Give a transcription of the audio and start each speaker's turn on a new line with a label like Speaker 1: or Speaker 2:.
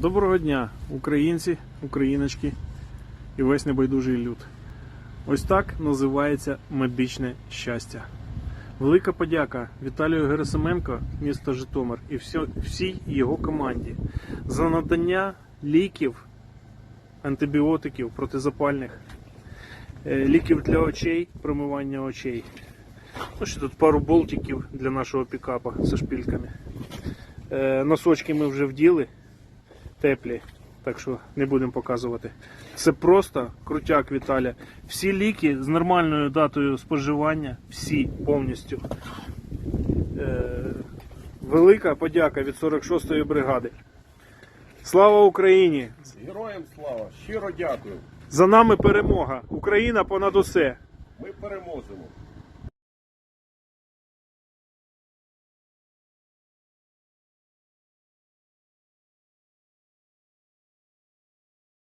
Speaker 1: Доброго дня, українці, україночки і весь небайдужий люд. Ось так називається медичне щастя. Велика подяка Віталію Герасименко, місто Житомир, і всій його команді за надання ліків, антибіотиків, протизапальних, е, ліків для очей, промивання очей. Ну, ще тут пару болтиків для нашого пікапа зі шпільками. Е, Носочки ми вже вділи теплі, так що не будемо показувати. Це просто крутяк Віталя. Всі ліки з нормальною датою споживання, всі повністю. Е, велика подяка від 46-ї бригади. Слава Україні!
Speaker 2: Героям слава! Щиро дякую.
Speaker 1: За нами перемога! Україна понад усе!
Speaker 2: Ми переможемо.